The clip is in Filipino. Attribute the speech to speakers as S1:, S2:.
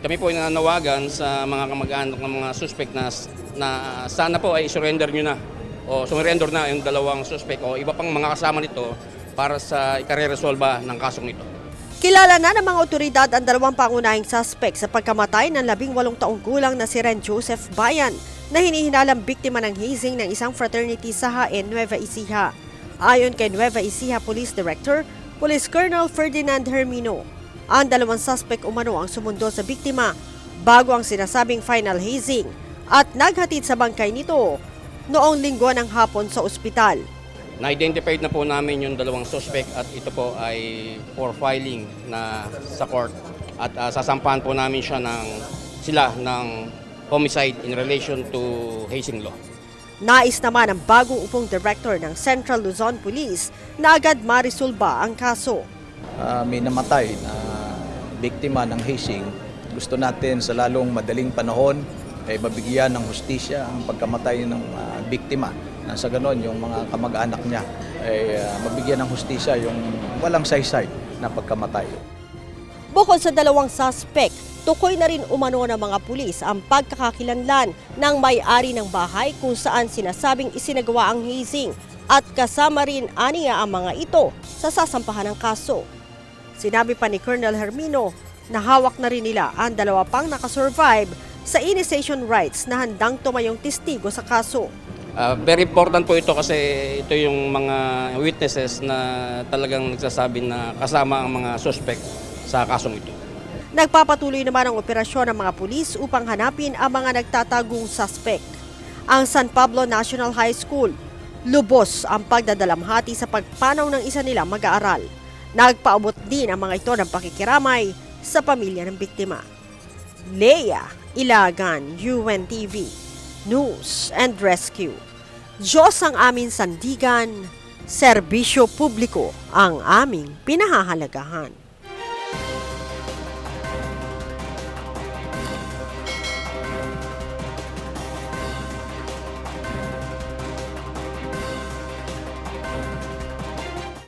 S1: Kami po ay nananawagan sa mga kamag-anak ng mga suspect na, na sana po ay surrender nyo na o surrender na yung dalawang suspect o iba pang mga kasama nito para sa ikareresolba ng kasong ito.
S2: Kilala na ng mga otoridad ang dalawang pangunahing suspect sa pagkamatay ng labing walong taong gulang na si Ren Joseph Bayan na hinihinalang biktima ng hazing ng isang fraternity sa Haen, Nueva Ecija. Ayon kay Nueva Ecija Police Director, Police Colonel Ferdinand Hermino, ang dalawang suspect umano ang sumundo sa biktima bago ang sinasabing final hazing at naghatid sa bangkay nito noong linggo ng hapon sa ospital.
S1: Na-identified na po namin yung dalawang suspect at ito po ay for filing na sa court at ah, sasampahan po namin siya ng sila ng homicide in relation to hazing law.
S2: Nais naman ng bagong upong director ng Central Luzon Police na agad marisolba ang kaso.
S3: Ah, may namatay na biktima ng hazing. Gusto natin sa lalong madaling panahon ay mabigyan ng hustisya ang pagkamatay ng ah, biktima. Na sa ganon, yung mga kamag-anak niya ay ah, mabigyan ng hustisya yung walang saysay na pagkamatay.
S2: Bukod sa dalawang suspect, tukoy na rin umano ng mga pulis ang pagkakakilanlan ng may-ari ng bahay kung saan sinasabing isinagawa ang hazing at kasama rin aniya ang mga ito sa sasampahan ng kaso. Sinabi pa ni Colonel Hermino na hawak na rin nila ang dalawa pang nakasurvive sa initiation rights na handang tumayong testigo sa kaso.
S1: Ah, very important po ito kasi ito yung mga witnesses na talagang nagsasabi na kasama ang mga suspect sa kasong ito.
S2: Nagpapatuloy naman ang operasyon ng mga pulis upang hanapin ang mga nagtatagong suspect. Ang San Pablo National High School, lubos ang pagdadalamhati sa pagpanaw ng isa nilang mag-aaral. Nagpaabot din ang mga ito ng pakikiramay sa pamilya ng biktima. Leia Ilagan, UNTV, News and Rescue. Diyos ang amin sandigan, serbisyo publiko ang aming pinahahalagahan.